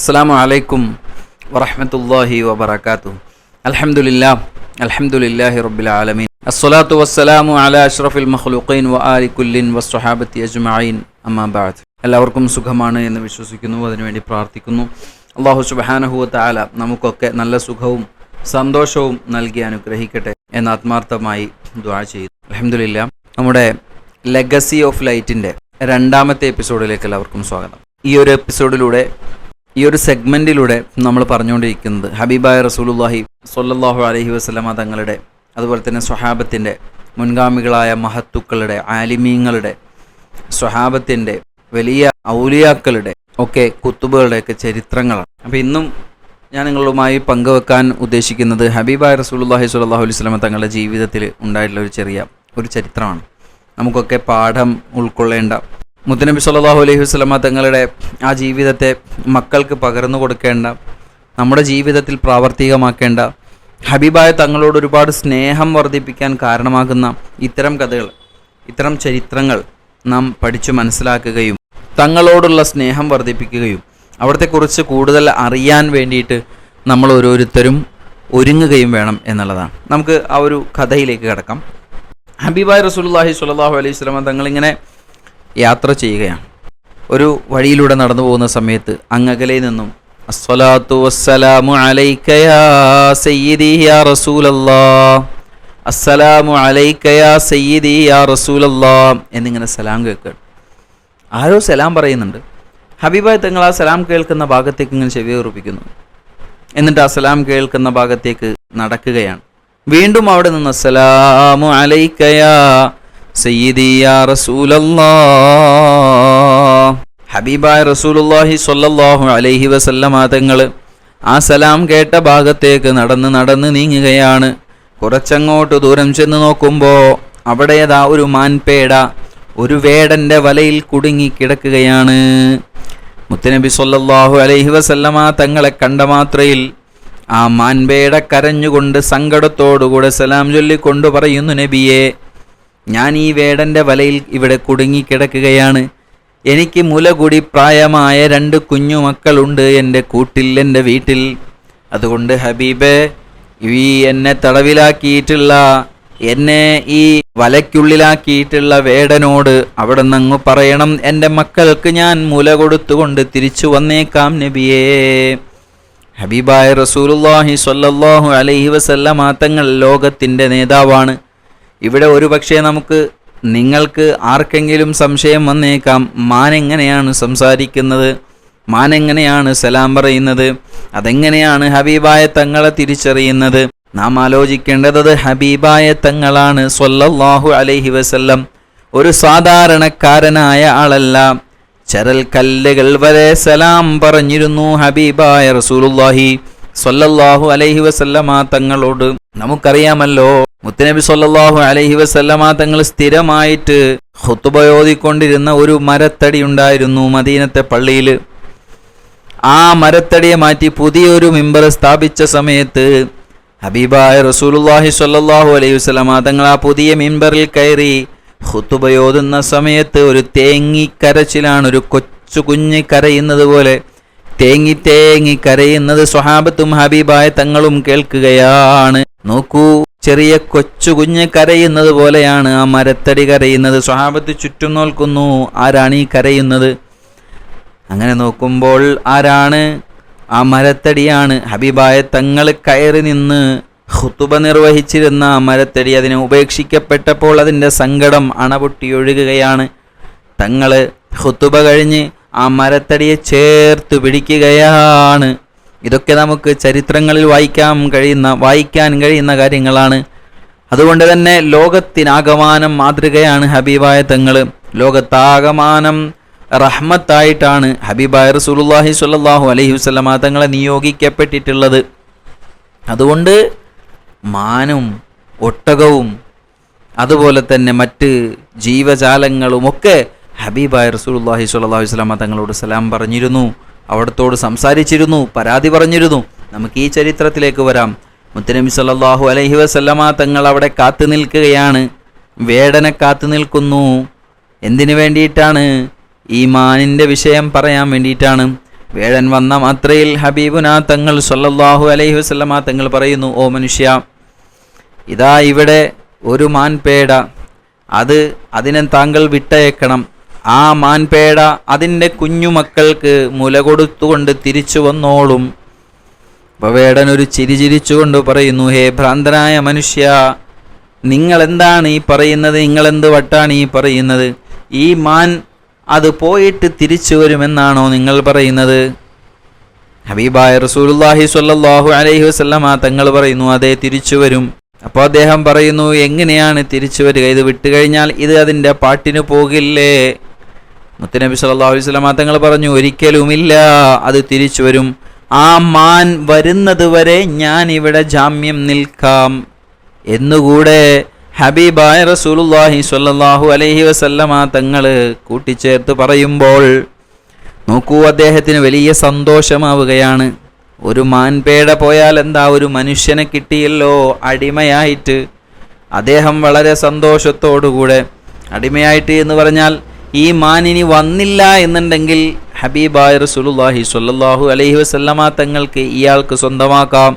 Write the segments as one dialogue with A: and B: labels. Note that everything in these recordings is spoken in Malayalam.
A: അസ്സാം വലൈക്കും വറഹമത്തല്ലാഹി വബർക്കാത്തു അലഹമുല്ലാ റബ്ബിൽ ആലമീൻ. അസ്സലാത്തു വസ്സലാമു അല അഷ്റഫിൽ മഖ്ലൂഖീൻ വ ആലി കുല്ലിൻ അജ്മായിൻ അജ്മഈൻ. അമ്മാ ബഅദ്. എല്ലാവർക്കും സുഖമാണ് എന്ന് വിശ്വസിക്കുന്നു. അതിനുവേണ്ടി പ്രാർത്ഥിക്കുന്നു. അള്ളാഹു സുബ്ഹാനഹു ആല നമുക്കൊക്കെ നല്ല സുഖവും സന്തോഷവും നൽകി അനുഗ്രഹിക്കട്ടെ എന്ന് ആത്മാർത്ഥമായി ദ്വാ ചെയ്തു അലഹമുല്ല നമ്മുടെ ലെഗസി ഓഫ് ലൈറ്റിന്റെ രണ്ടാമത്തെ എപ്പിസോഡിലേക്ക് എല്ലാവർക്കും സ്വാഗതം. ഈ ഒരു എപ്പിസോഡിലൂടെ ഈ ഒരു സെഗ്മെന്റിലൂടെ നമ്മൾ പറഞ്ഞുകൊണ്ടിരിക്കുന്നത് ഹബീബായ റസൂലുല്ലാഹി സൊല്ലാഹു അലഹി വസല്ലമ തങ്ങളുടെ അതുപോലെ തന്നെ സ്വഹാബത്തിന്റെ മുൻഗാമികളായ മഹത്തുക്കളുടെ ആലിമീങ്ങളുടെ സ്വഹാബത്തിന്റെ വലിയ ഔലിയാക്കളുടെ ഒക്കെ കുത്തുബുകളുടെയൊക്കെ ചരിത്രങ്ങളാണ്. അപ്പോൾ ഇന്നും ഞാൻ നിങ്ങളുമായി പങ്കുവെക്കാൻ ഉദ്ദേശിക്കുന്നത് ഹബീബായ റസൂലുല്ലാഹി സ്വല്ലല്ലാഹു അലൈഹി വസല്ലമ തങ്ങളുടെ ജീവിതത്തിൽ ഉണ്ടായിട്ടുള്ള ഒരു ചെറിയ ഒരു ചരിത്രമാണ്. നമുക്കൊക്കെ പാഠം ഉൾക്കൊള്ളേണ്ട മുത്തനബി സല്ലല്ലാഹു അലൈഹി വസ്ലമ തങ്ങളുടെ ആ ജീവിതത്തെ മക്കൾക്ക് പകർന്നു കൊടുക്കേണ്ട നമ്മുടെ ജീവിതത്തിൽ പ്രാവർത്തികമാക്കേണ്ട ഹബീബായ തങ്ങളോട് ഒരുപാട് സ്നേഹം വർദ്ധിപ്പിക്കാൻ കാരണമാകുന്ന ഇത്തരം കഥകൾ ഇത്തരം ചരിത്രങ്ങൾ നാം പഠിച്ചു മനസ്സിലാക്കുകയും തങ്ങളോടുള്ള സ്നേഹം വർദ്ധിപ്പിക്കുകയും അവിടത്തെക്കുറിച്ച് കൂടുതൽ അറിയാൻ വേണ്ടിയിട്ട് നമ്മൾ ഓരോരുത്തരും ഒരുങ്ങുകയും വേണം എന്നുള്ളതാണ്. നമുക്ക് ആ ഒരു കഥയിലേക്ക് കിടക്കാം. ഹബീബായ് റസൂലുള്ളാഹി സ്വല്ലല്ലാഹു അലൈഹി സ്വലമ തങ്ങളിങ്ങനെ യാത്ര ചെയ്യുകയാണ്. ഒരു വഴിയിലൂടെ നടന്നു പോകുന്ന സമയത്ത് അങ്ങകലെ നിന്നും അസ്സലാത്തു വസ്സലാമു അലൈക യാ സയ്യിദി യാ റസൂലല്ലാ അസ്സലാമു അലൈക യാ സയ്യിദി യാ റസൂലല്ലാ എന്നിങ്ങനെ സലാം കേൾക്കുക ആരോ സലാം പറയുന്നുണ്ട്. ഹബീബായ് തങ്ങൾ ആ സലാം കേൾക്കുന്ന ഭാഗത്തേക്ക് ഇങ്ങനെ ചെവി ഉറപ്പിക്കുന്നു. എന്നിട്ട് ആ സലാം കേൾക്കുന്ന ഭാഗത്തേക്ക് നടക്കുകയാണ്. വീണ്ടും അവിടെ നിന്ന് അസ്സലാമു അലൈക ഹബീബായ റസൂലുള്ളാഹി സ്വല്ലല്ലാഹു അലൈഹി വസല്ലമ തങ്ങൾ ആ സലാം കേട്ട ഭാഗത്തേക്ക് നടന്ന് നടന്ന് നീങ്ങുകയാണ്. കുറച്ചങ്ങോട്ട് ദൂരം ചെന്ന് നോക്കുമ്പോൾ അവിടേതാ ഒരു മാൻപേട ഒരു വേടന്റെ വലയിൽ കുടുങ്ങി കിടക്കുകയാണ്. മുത്തനബി സൊല്ലാഹു അലൈഹി വസല്ലമ തങ്ങളെ കണ്ട മാത്രയിൽ ആ മാൻപേട കരഞ്ഞുകൊണ്ട് സങ്കടത്തോടുകൂടെ സലാം ചൊല്ലിക്കൊണ്ട് പറയുന്നു നബിയെ ഞാൻ ഈ വേടന്റെ വലയിൽ ഇവിടെ കുടുങ്ങിക്കിടക്കുകയാണ് എനിക്ക് മുലകുടി പ്രായമായ രണ്ട് കുഞ്ഞു മക്കളുണ്ട് എന്റെ കൂട്ടിൽ എന്റെ വീട്ടിൽ. അതുകൊണ്ട് ഹബീബ് ഈ എന്നെ തടവിലാക്കിയിട്ടുള്ള എന്നെ ഈ വലയ്ക്കുള്ളിലാക്കിയിട്ടുള്ള വേടനോട് അവിടെ നിന്ന് പറയണം. എന്റെ മക്കൾക്ക് ഞാൻ മുല കൊടുത്തുകൊണ്ട് തിരിച്ചു വന്നേക്കാം നബിയേ. ഹബീബായ റസൂലുള്ളാഹി സ്വല്ലല്ലാഹു അലൈഹി വസല്ലമ തങ്ങൾ ലോകത്തിന്റെ നേതാവാണ്. ഇവിടെ ഒരുപക്ഷെ നമുക്ക് നിങ്ങൾക്ക് ആർക്കെങ്കിലും സംശയം വന്നേക്കാം മാൻ എങ്ങനെയാണ് സംസാരിക്കുന്നത് മാൻ എങ്ങനെയാണ് സലാം പറയുന്നത് അതെങ്ങനെയാണ് ഹബീബായ തങ്ങളെ തിരിച്ചറിയുന്നത്? നാം ആലോചിക്കേണ്ടത് ഹബീബായ തങ്ങളാണ് സ്വല്ലല്ലാഹു അലൈഹി വസല്ലം. ഒരു സാധാരണക്കാരനായ ആളല്ല. ചരൽ കല്ലുകൾ വരെ സലാം പറഞ്ഞിരുന്നു ഹബീബായ റസൂലുള്ളാഹി. സ്വല്ലല്ലാഹു അലൈഹി വസല്ലമ തങ്ങളോട് നമുക്കറിയാമല്ലോ മുത്തനബി സൊല്ലാഹു അലൈഹി വസല്ലമ തങ്ങൾ സ്ഥിരമായിട്ട് ഹുത്തുബയോദിക്കൊണ്ടിരുന്ന ഒരു മരത്തടി ഉണ്ടായിരുന്നു മദീനത്തെ പള്ളിയിൽ ആ മരത്തടിയെ മാറ്റി പുതിയൊരു മിമ്പർ സ്ഥാപിച്ച സമയത്ത് ഹബീബായ റസൂലുള്ളാഹി സ്വല്ലാഹു അലൈഹി വസല്ലമ തങ്ങൾ ആ പുതിയ മിമ്പറിൽ കയറി ഹുത്തുബയോതുന്ന സമയത്ത് ഒരു തേങ്ങിക്കരച്ചിലാണ് ഒരു കൊച്ചു കുഞ്ഞ് കരയുന്നത് പോലെ തേങ്ങി തേങ്ങി കരയുന്നത് സ്വഹാബത്തും ഹബീബായ തങ്ങളും കേൾക്കുകയാണ്. നോക്കൂ ചെറിയ കൊച്ചു കുഞ്ഞ് കരയുന്നത് പോലെയാണ് ആ മരത്തടി കരയുന്നത്. സ്വഹാബത്ത് ചുറ്റും നോൽക്കുന്നു ആരാണ് ഈ കരയുന്നത്? അങ്ങനെ നോക്കുമ്പോൾ ആരാണ്? ആ മരത്തടിയാണ്. ഹബീബായ തങ്ങൾ കയറി നിന്ന് ഹുത്തുബ നിർവഹിച്ചിരുന്ന ആ മരത്തടി അതിനെ ഉപേക്ഷിക്കപ്പെട്ടപ്പോൾ അതിന്റെ സങ്കടം അണപൊട്ടിയൊഴുകുകയാണ് തങ്ങൾ ഹുത്തുബ കഴിഞ്ഞ് ആ മരത്തടിയെ ചേർത്ത് പിടിക്കുകയാണ്. ഇതൊക്കെ നമുക്ക് ചരിത്രങ്ങളിൽ വായിക്കാൻ കഴിയുന്ന വായിക്കാൻ കഴിയുന്ന കാര്യങ്ങളാണ്. അതുകൊണ്ട് തന്നെ ലോകത്തിനാകമാനം മാതൃകയാണ് ഹബീബായ തങ്ങൾ. ലോകത്താകമാനം റഹ്മത്തായിട്ടാണ് ഹബീബായ റസൂലുള്ളാഹി സ്വല്ലല്ലാഹു അലൈഹി വസ്ലമ തങ്ങളെ നിയോഗിക്കപ്പെട്ടിട്ടുള്ളത്. അതുകൊണ്ട് മാനും ഒട്ടകവും അതുപോലെ തന്നെ മറ്റ് ജീവജാലങ്ങളുമൊക്കെ ഹബീബായ റസൂലുള്ളാഹി സ്വല്ലല്ലാഹു അലൈഹി വസല്ലമ തങ്ങളോട് സലാം പറഞ്ഞിരുന്നു. അവിടത്തോട് സംസാരിച്ചിരുന്നു. പരാതി പറഞ്ഞിരുന്നു. നമുക്ക് ഈ ചരിത്രത്തിലേക്ക് വരാം. മുത്തനബി സല്ലാഹു അലഹി വസല്ലമ തങ്ങൾ അവിടെ കാത്തു നിൽക്കുകയാണ്. വേടനെ കാത്തു നിൽക്കുന്നു. എന്തിനു വേണ്ടിയിട്ടാണ്? ഈ മാനിന്റെ വിഷയം പറയാൻ വേണ്ടിയിട്ടാണ്. വേഴൻ വന്ന മാത്രയിൽ ഹബീബുന തങ്ങൾ സല്ലാഹു അലൈഹി വസല്ലമ തങ്ങൾ പറയുന്നു ഓ മനുഷ്യ ഇതാ ഇവിടെ ഒരു മാൻ പേട അത് അതിനെ താങ്കൾ വിട്ടയക്കണം. ആ മാൻപേട അതിന്റെ കുഞ്ഞുമക്കൾക്ക് മുല കൊടുത്തുകൊണ്ട് തിരിച്ചു വന്നോളും. അപ്പോൾ വേടൻ ഒരു ചിരി ചിരിച്ചുകൊണ്ട് പറയുന്നു ഹേ ഭ്രാന്തനായ മനുഷ്യ നിങ്ങളെന്താണ് ഈ പറയുന്നത്? നിങ്ങളെന്ത് വട്ടാണ് ഈ പറയുന്നത്? ഈ മാൻ അത് പോയിട്ട് തിരിച്ചു വരുമെന്നാണോ നിങ്ങൾ പറയുന്നത്? ഹബീബായ റസൂലുള്ളാഹി സ്വല്ലല്ലാഹു അലൈഹി വസല്ലമ തങ്ങൾ പറയുന്നു അതെ തിരിച്ചു വരും. അപ്പോൾ അദ്ദേഹം പറയുന്നു എങ്ങനെയാണ് തിരിച്ചു വരിക? ഇത് വിട്ടുകഴിഞ്ഞാൽ ഇത് അതിന്റെ പാട്ടിന് പോകില്ലേ? മുത്തനബി സല്ലല്ലാഹു അലൈഹി വസല്ലമ തങ്ങൾ പറഞ്ഞു ഒരിക്കലുമില്ല അത് തിരിച്ചു വരും. ആ മാൻ വരുന്നത് വരെ ഞാൻ ഇവിടെ ജാമ്യം നിൽക്കാം. എന്നുകൂടെ ഹബീബായ റസൂലുല്ലാഹി സ്വല്ലല്ലാഹു അലൈഹി വസല്ലമ തങ്ങൾ കൂട്ടിച്ചേർത്ത് പറയുമ്പോൾ നോക്കൂ അദ്ദേഹത്തിന് വലിയ സന്തോഷമാവുകയാണ്. ഒരു മാൻപേട പോയാൽ എന്താ ഒരു മനുഷ്യനെ കിട്ടിയല്ലോ? അടിമയായിട്ട്. അദ്ദേഹം വളരെ സന്തോഷത്തോടുകൂടെ അടിമയായിട്ട് എന്ന് പറഞ്ഞാൽ ഈ മാനിനി വന്നില്ല എന്നുണ്ടെങ്കിൽ ഹബീബായ റസൂലുള്ളാഹി സ്വല്ലല്ലാഹു അലൈഹി വസല്ലമ തങ്ങൾക്ക് ഇയാൾക്ക് സ്വന്തമാക്കാം.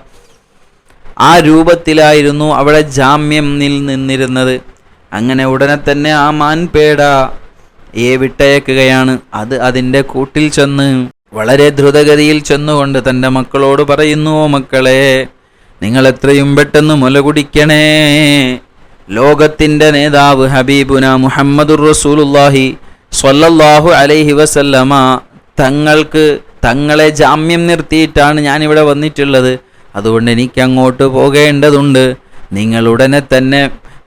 A: ആ രൂപത്തിലായിരുന്നു അവിടെ ജാമ്യം നിന്നിരുന്നത്. അങ്ങനെ ഉടനെ തന്നെ ആ മാൻ മാൻപേട ഏ വിട്ടയക്കുകയാണ് അത് അതിന്റെ കൂട്ടിൽ ചെന്ന് വളരെ ദ്രുതഗതിയിൽ ചെന്നുകൊണ്ട് തന്റെ മക്കളോട് പറയുന്നു മക്കളെ നിങ്ങൾ എത്രയും പെട്ടെന്ന് മുല കുടിക്കണേ. ലോകത്തിന്റെ നേതാവ് ഹബീബുന മുഹമ്മദുർ റസൂലുല്ലാഹി സ്വല്ലല്ലാഹു അലൈഹി വസല്ലമ തങ്ങൾക്ക് തങ്ങളെ ജാമ്യം നിർത്തിയിട്ടാണ് ഞാനിവിടെ വന്നിട്ടുള്ളത്. അതുകൊണ്ട് എനിക്ക് അങ്ങോട്ട് പോകേണ്ടതുണ്ട് നിങ്ങളുടനെ തന്നെ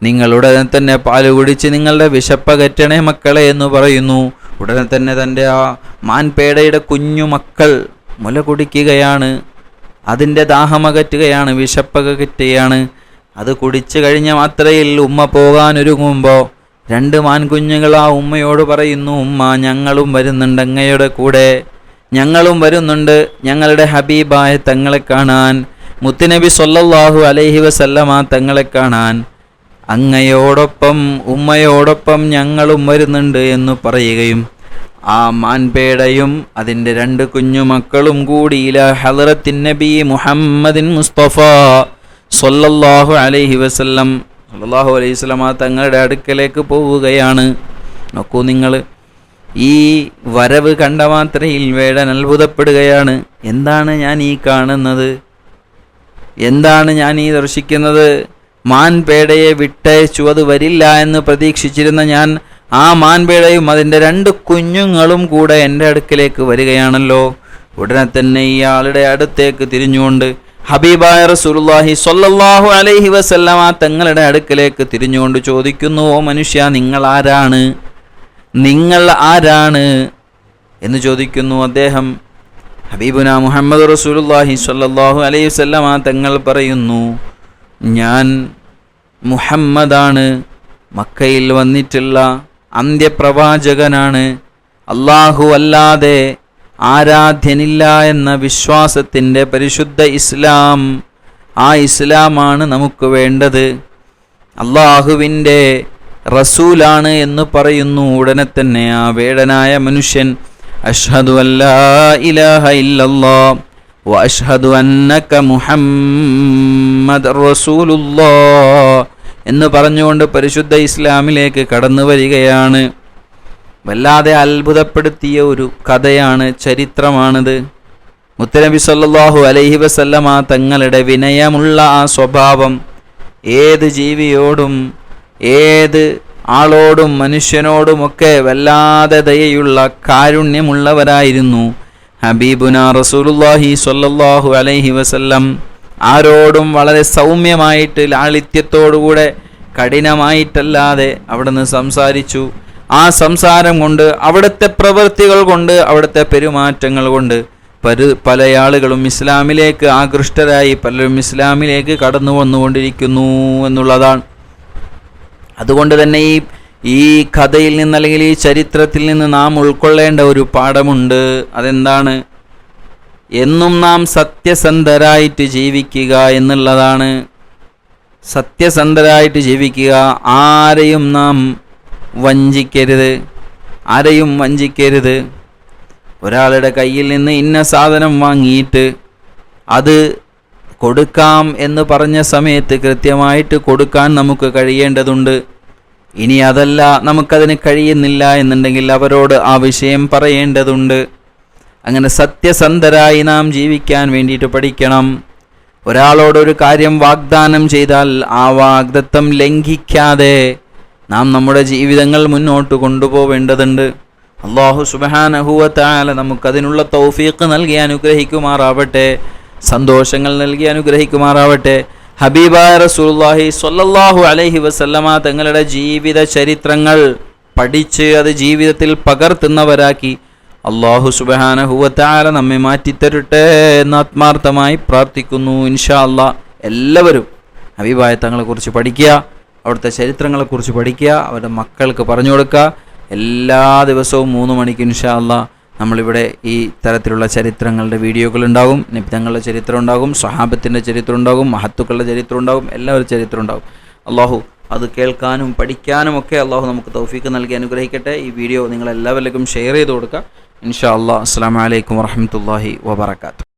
A: നിങ്ങളുടനെ തന്നെ പാൽ കുടിച്ച് നിങ്ങളുടെ വിശപ്പകറ്റണേ മക്കളെ എന്ന് പറയുന്നു. ഉടനെ തന്നെ തന്റെ ആ മാൻപേടയുടെ കുഞ്ഞു മക്കൾ മുല കുടിക്കുകയാണ്. അതിന്റെ ദാഹമകറ്റുകയാണ് വിശപ്പകറ്റുകയാണ്. അത് കുടിച്ചു കഴിഞ്ഞ മാത്രയിൽ ഉമ്മ പോകാനൊരുങ്ങുമ്പോൾ രണ്ട് മാൻകുഞ്ഞുങ്ങൾ ആ ഉമ്മയോട് പറയുന്നു ഉമ്മ ഞങ്ങളും വരുന്നുണ്ട് അങ്ങയുടെ കൂടെ. ഞങ്ങളും വരുന്നുണ്ട് ഞങ്ങളുടെ ഹബീബായ തങ്ങളെ കാണാൻ. മുത്തുനബി സൊല്ലാഹു അലൈഹി വസല്ലമ തങ്ങളെ കാണാൻ. അങ്ങയോടൊപ്പം ഉമ്മയോടൊപ്പം ഞങ്ങളും വരുന്നുണ്ട് എന്ന് പറയുകയും ആ മാൻപേടയും അതിന്റെ രണ്ട് കുഞ്ഞുമക്കളും കൂടി ഇല ഹലറത്തിൻ നബി മുഹമ്മദിൻ മുസ്തഫ സല്ലല്ലാഹു അലൈഹി വസല്ലം സല്ലാഹു അലൈഹി വസ്ലമ തങ്ങളുടെ അടുക്കലേക്ക് പോവുകയാണ്. നോക്കൂ നിങ്ങൾ ഈ വരവ് കണ്ട മാത്രയിൽ വേടൻ അത്ഭുതപ്പെടുകയാണ്. എന്താണ് ഞാൻ ഈ കാണുന്നത്? എന്താണ് ഞാൻ ഈ ദർശിക്കുന്നത്? മാൻപേടയെ വിട്ടയച്ചു അത് വരില്ല എന്ന് പ്രതീക്ഷിച്ചിരുന്ന ഞാൻ ആ മാൻപേടയും അതിന്റെ രണ്ട് കുഞ്ഞുങ്ങളും കൂടെ എന്റെ അടുക്കലേക്ക് വരികയാണല്ലോ. ഉടനെ തന്നെ ഇയാളുടെ അടുത്തേക്ക് തിരിഞ്ഞുകൊണ്ട് ഹബീബായ റസൂലുള്ളാഹി സ്വല്ലല്ലാഹു അലൈഹി വസല്ലമ തങ്ങളുടെ അടുക്കലേക്ക് തിരിഞ്ഞുകൊണ്ട് ചോദിക്കുന്നു ഓ മനുഷ്യ നിങ്ങൾ ആരാണ്? നിങ്ങൾ ആരാണ്? എന്ന് ചോദിക്കുന്നു അദ്ദേഹം. ഹബീബുന മുഹമ്മദ് റസൂലുല്ലാഹി സ്വല്ലല്ലാഹു അലൈഹി വസല്ലമ തങ്ങൾ പറയുന്നു ഞാൻ മുഹമ്മദാണ്. മക്കയിൽ വന്നിട്ടുള്ള അന്ത്യപ്രവാചകനാണ്. അള്ളാഹു അല്ലാതെ ആരാധ്യനില്ല എന്ന വിശ്വാസത്തിന്റെ പരിശുദ്ധ ഇസ്ലാം ആ ഇസ്ലാമാണ് നമുക്ക് വേണ്ടത്. അള്ളാഹുവിന്റെ റസൂലാണ് എന്ന് പറയുന്നു. ഉടനെ തന്നെ ആ വേടനായ മനുഷ്യൻ അഷ്ഹദു അല്ലാ ഇലാഹ വ അഷ്ഹദു അന്നക മുഹമ്മദ് റസൂലുള്ളാ എന്ന് പറഞ്ഞുകൊണ്ട് പരിശുദ്ധ ഇസ്ലാമിലേക്ക് കടന്നു വരികയാണ്. വല്ലാതെ അത്ഭുതപ്പെടുത്തിയ ഒരു കഥയാണ് ചരിത്രമാണിത്. മുത്തനബി സല്ലാഹു അലൈഹി വസല്ലമ തങ്ങളുടെ വിനയമുള്ള ആ സ്വഭാവം ഏത് ജീവിയോടും ഏത് ആളോടും മനുഷ്യനോടുമൊക്കെ വല്ലാതെ ദയയുള്ള കാരുണ്യമുള്ളവരായിരുന്നു. ഹബീബുന റസൂലുല്ലാഹി സ്വല്ലല്ലാഹു അലൈഹി വസല്ലം ആരോടും വളരെ സൗമ്യമായിട്ട് ലാളിത്യത്തോടുകൂടെ കഠിനമായിട്ടല്ലാതെ അവിടുന്ന് സംസാരിച്ചു. ആ സംസാരം കൊണ്ട് അവിടുത്തെ പ്രവൃത്തികൾ കൊണ്ട് അവിടുത്തെ പെരുമാറ്റങ്ങൾ കൊണ്ട് പരു പല ആളുകളും ഇസ്ലാമിലേക്ക് ആകൃഷ്ടരായി പലരും ഇസ്ലാമിലേക്ക് കടന്നു വന്നുകൊണ്ടിരിക്കുന്നു എന്നുള്ളതാണ്. അതുകൊണ്ട് തന്നെ ഈ ഈ കഥയിൽ നിന്ന് അല്ലെങ്കിൽ ഈ ചരിത്രത്തിൽ നിന്ന് നാം ഉൾക്കൊള്ളേണ്ട ഒരു പാഠമുണ്ട്. അതെന്താണ്? എന്നും നാം സത്യസന്ധരായിട്ട് ജീവിക്കുക എന്നുള്ളതാണ്. സത്യസന്ധരായിട്ട് ജീവിക്കുക ആരെയും നാം വഞ്ചിക്കരുത്. ആരെയും വഞ്ചിക്കരുത്. ഒരാളുടെ കയ്യിൽ നിന്ന് ഇന്ന സാധനം വാങ്ങിയിട്ട് അത് കൊടുക്കാം എന്ന് പറഞ്ഞ സമയത്ത് കൃത്യമായിട്ട് കൊടുക്കാൻ നമുക്ക് കഴിയേണ്ടതുണ്ട്. ഇനി അതല്ല നമുക്കതിന് കഴിയുന്നില്ല എന്നുണ്ടെങ്കിൽ അവരോട് ആ വിഷയം പറയേണ്ടതുണ്ട്. അങ്ങനെ സത്യസന്ധരായി നാം ജീവിക്കാൻ വേണ്ടിയിട്ട് പഠിക്കണം. ഒരാളോടൊരു കാര്യം വാഗ്ദാനം ചെയ്താൽ ആ വാഗ്ദത്തം ലംഘിക്കാതെ നാം നമ്മുടെ ജീവിതങ്ങൾ മുന്നോട്ട് കൊണ്ടുപോവേണ്ടതുണ്ട്. അള്ളാഹു സുബഹാനഹുവത്താല നമുക്കതിനുള്ള തൗഫീഖ് നൽകി അനുഗ്രഹിക്കുമാറാവട്ടെ സന്തോഷങ്ങൾ നൽകി അനുഗ്രഹിക്കുമാറാവട്ടെ. ഹബീബായ റസൂലുള്ളാഹി സ്വല്ലല്ലാഹു അലൈഹി വസല്ലമ തങ്ങളുടെ ജീവിത ചരിത്രങ്ങൾ പഠിച്ച് അത് ജീവിതത്തിൽ പകർത്തുന്നവരാക്കി. അള്ളാഹു സുബഹാനഹുവത്താല നമ്മെ മാറ്റിത്തരട്ടെ എന്ന് ആത്മാർത്ഥമായി പ്രാർത്ഥിക്കുന്നു ഇൻഷാ അല്ലാ എല്ലാവരും അഭിപ്രായത്തങ്ങളെക്കുറിച്ച് തങ്ങളെക്കുറിച്ച് പഠിക്കുക. അവിടുത്തെ ചരിത്രങ്ങളെക്കുറിച്ച് പഠിക്കുക അവരുടെ മക്കൾക്ക് പറഞ്ഞു കൊടുക്കുക. എല്ലാ ദിവസവും മൂന്ന് മണിക്ക് ഇൻഷാല്ല നമ്മളിവിടെ ഈ തരത്തിലുള്ള ചരിത്രങ്ങളുടെ വീഡിയോകൾ ഉണ്ടാകും. നിബിതങ്ങളുടെ ചരിത്രം ഉണ്ടാകും സ്വഹാബത്തിന്റെ ചരിത്രം ഉണ്ടാകും മഹത്തുക്കളുടെ ചരിത്രം ഉണ്ടാകും എല്ലാവരുടെ ചരിത്രം ഉണ്ടാകും. അള്ളാഹു അത് കേൾക്കാനും പഠിക്കാനും ഒക്കെ അള്ളാഹു നമുക്ക് തൗഫീക്ക് നൽകി അനുഗ്രഹിക്കട്ടെ. ഈ വീഡിയോ നിങ്ങൾ എല്ലാവരിലേക്കും ഷെയർ ചെയ്ത് കൊടുക്കുക. ഇൻഷാ അല്ലാ അസ്സാം വലൈക്കും വറഹമത്തല്ലാഹി വബർക്കാത്തു